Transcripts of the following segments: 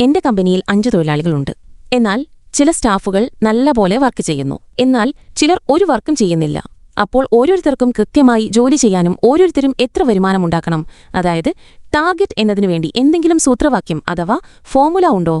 എന്റെ കമ്പനിയിൽ അഞ്ചു തൊഴിലാളികളുണ്ട്. എന്നാൽ ചില സ്റ്റാഫുകൾ നല്ലപോലെ വർക്ക് ചെയ്യുന്നു. എന്നാൽ ചിലർ ഒരു വർക്കും ചെയ്യുന്നില്ല. അപ്പോൾ ഓരോരുത്തർക്കും കൃത്യമായി ജോലി ചെയ്യാനും ഓരോരുത്തരും എത്ര വരുമാനമുണ്ടാക്കണം അതായത് ടാർഗറ്റ് എന്നതിനു വേണ്ടി എന്തെങ്കിലും സൂത്രവാക്യം അഥവാ ഫോർമുല ഉണ്ടോ?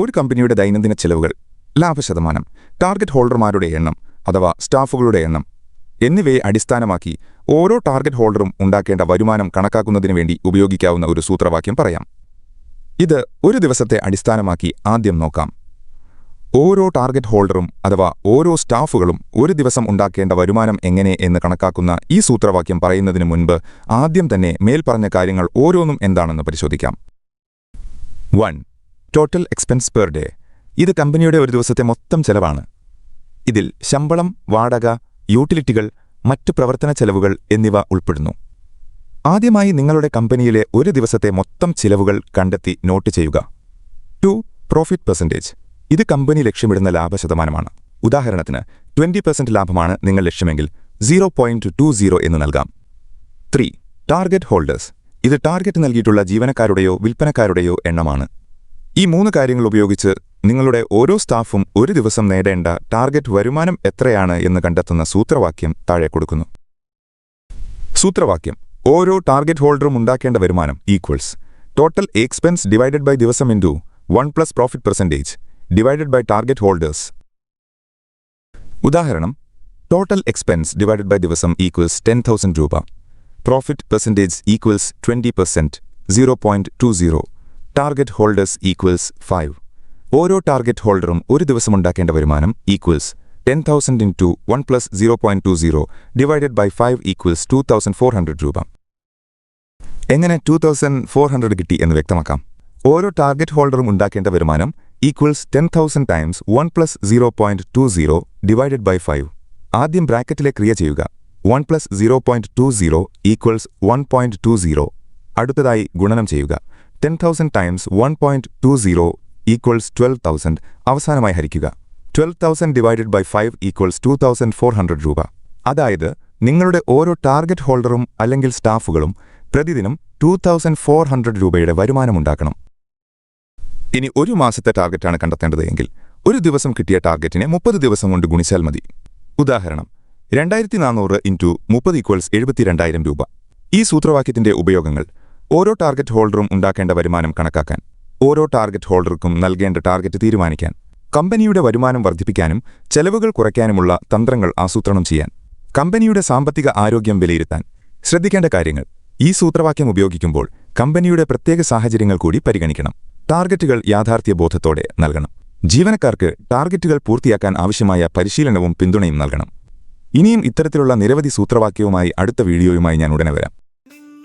ഒരു കമ്പനിയുടെ ദൈനംദിന ചെലവുകൾ ലാഭശതമാനം ടാർഗറ്റ് ഹോൾഡർമാരുടെ എണ്ണം അഥവാ സ്റ്റാഫുകളുടെ എണ്ണം എന്നിവയെ അടിസ്ഥാനമാക്കി ഓരോ ടാർഗറ്റ് ഹോൾഡറും ഉണ്ടാക്കേണ്ട വരുമാനം കണക്കാക്കുന്നതിനു വേണ്ടി ഉപയോഗിക്കാവുന്ന ഒരു സൂത്രവാക്യം പറയാം. ഇത് ഒരു ദിവസത്തെ അടിസ്ഥാനമാക്കി ആദ്യം നോക്കാം. ഓരോ ടാർഗറ്റ് ഹോൾഡറും അഥവാ ഓരോ സ്റ്റാഫുകളും ഒരു ദിവസം ഉണ്ടാക്കേണ്ട വരുമാനം എങ്ങനെ എന്ന് കണക്കാക്കുന്ന ഈ സൂത്രവാക്യം പറയുന്നതിന് മുൻപ് ആദ്യം തന്നെ മേൽപ്പറഞ്ഞ കാര്യങ്ങൾ ഓരോന്നും എന്താണെന്ന് പരിശോധിക്കാം. One. Total expense per day ഇത് കമ്പനിയുടെ ഒരു ദിവസത്തെ മൊത്തം ചെലവാണ്. ഇതിൽ ശമ്പളം വാടക യൂട്ടിലിറ്റികൾ മറ്റ് പ്രവർത്തന ചെലവുകൾ എന്നിവ ഉൾപ്പെടുന്നു. ആദ്യമായി നിങ്ങളുടെ കമ്പനിയിലെ ഒരു ദിവസത്തെ മൊത്തം ചിലവുകൾ കണ്ടെത്തി നോട്ട് ചെയ്യുക. ടു പ്രോഫിറ്റ് പെർസെന്റേജ് ഇത് കമ്പനി ലക്ഷ്യമിടുന്ന ലാഭശതമാനമാണ്. ഉദാഹരണത്തിന് ട്വന്റി പെർസെന്റ് ലാഭമാണ് നിങ്ങൾ ലക്ഷ്യമെങ്കിൽ സീറോ പോയിന്റ് ടു സീറോ എന്ന് നൽകാം. ത്രീ ടാർഗറ്റ് ഹോൾഡേഴ്സ് ഇത് ടാർഗറ്റ് നൽകിയിട്ടുള്ള ജീവനക്കാരുടെയോ വിൽപ്പനക്കാരുടെയോ എണ്ണമാണ്. ഈ മൂന്ന് കാര്യങ്ങൾ ഉപയോഗിച്ച് നിങ്ങളുടെ ഓരോ സ്റ്റാഫും ഒരു ദിവസം നേടേണ്ട ടാർഗറ്റ് വരുമാനം എത്രയാണ് എന്ന് കണ്ടെത്തുന്ന സൂത്രവാക്യം താഴെ കൊടുക്കുന്നു. സൂത്രവാക്യം. ഓരോ ടാർഗറ്റ് ഹോൾഡറും ഉണ്ടാക്കേണ്ട വരുമാനം equals total expense divided by ദിവസം into one plus profit percentage divided by target holders ഉദാഹരണം ടോട്ടൽ എക്സ്പെൻസ് ഡിവൈഡഡ് ബൈ ദിവസം ഈക്വൽസ് ടെൻ തൗസൻഡ് രൂപ. Profit percentage equals twenty percent zero point two zero target holders equals five ഓരോ target ഹോൾഡറും ഒരു ദിവസം ഉണ്ടാക്കേണ്ട വരുമാനം equals ten thousand into one plus zero point two zero divided by five equals two thousand four hundred രൂപ. എങ്ങനെ to thousand four hundred കിട്ടി എന്ന് വ്യക്തമാക്കാം. ഓരോ ടാർഗറ്റ് ഹോൾഡറും ഉണ്ടാക്കേണ്ട വരുമാനം equals ten thousand times one plus zero point two zero divided by five ആദ്യം ബ്രാക്കറ്റിലെ ക്രിയ ചെയ്യുക. One plus zero point two zero equals one point two zero അടുത്തതായി ഗുണനം ചെയ്യുക. Ten thousand times one two zero equals twelve thousand അവസാനമായി ഹരിക്കുക. Twelve thousand divided by five equals two thousand four hundred രൂപ. അതായത് നിങ്ങളുടെ ഓരോ ടാർഗറ്റ് ഹോൾഡറും അല്ലെങ്കിൽ സ്റ്റാഫുകളും പ്രതിദിനം ടു തൗസൻഡ് ഫോർ ഹൺഡ്രഡ് രൂപയുടെ വരുമാനമുണ്ടാക്കണം ഇനി ഒരു മാസത്തെ ടാർഗറ്റാണ് കണ്ടെത്തേണ്ടത് എങ്കിൽ ഒരു ദിവസം കിട്ടിയ ടാർഗറ്റിനെ മുപ്പത് ദിവസം കൊണ്ട് ഗുണിച്ചാൽ മതി. ഉദാഹരണം രണ്ടായിരത്തി നാനൂറ് ഇന്റു മുപ്പത് ഈക്വൽസ് എഴുപത്തിരണ്ടായിരം രൂപ. ഈ സൂത്രവാക്യത്തിന്റെ ഉപയോഗങ്ങൾ ഓരോ ടാർഗറ്റ് ഹോൾഡറും ഉണ്ടാക്കേണ്ട വരുമാനം കണക്കാക്കാൻ ഓരോ ടാർഗറ്റ് ഹോൾഡർക്കും നൽകേണ്ട ടാർഗറ്റ് തീരുമാനിക്കാൻ കമ്പനിയുടെ വരുമാനം വർദ്ധിപ്പിക്കാനും ചെലവുകൾ കുറയ്ക്കാനുമുള്ള തന്ത്രങ്ങൾ ആസൂത്രണം ചെയ്യാൻ കമ്പനിയുടെ സാമ്പത്തിക ആരോഗ്യം വിലയിരുത്താൻ ശ്രദ്ധിക്കേണ്ട കാര്യങ്ങൾ. ഈ സൂത്രവാക്യം ഉപയോഗിക്കുമ്പോൾ കമ്പനിയുടെ പ്രത്യേക സാഹചര്യങ്ങൾ കൂടി പരിഗണിക്കണം. ടാർഗറ്റുകൾ യാഥാർത്ഥ്യബോധത്തോടെ നൽകണം. ജീവനക്കാർക്ക് ടാർഗറ്റുകൾ പൂർത്തിയാക്കാൻ ആവശ്യമായ പരിശീലനവും പിന്തുണയും നൽകണം. ഇനിയും ഇത്തരത്തിലുള്ള നിരവധി സൂത്രവാക്യവുമായി അടുത്ത വീഡിയോയുമായി ഞാൻ ഉടനെ വരാം.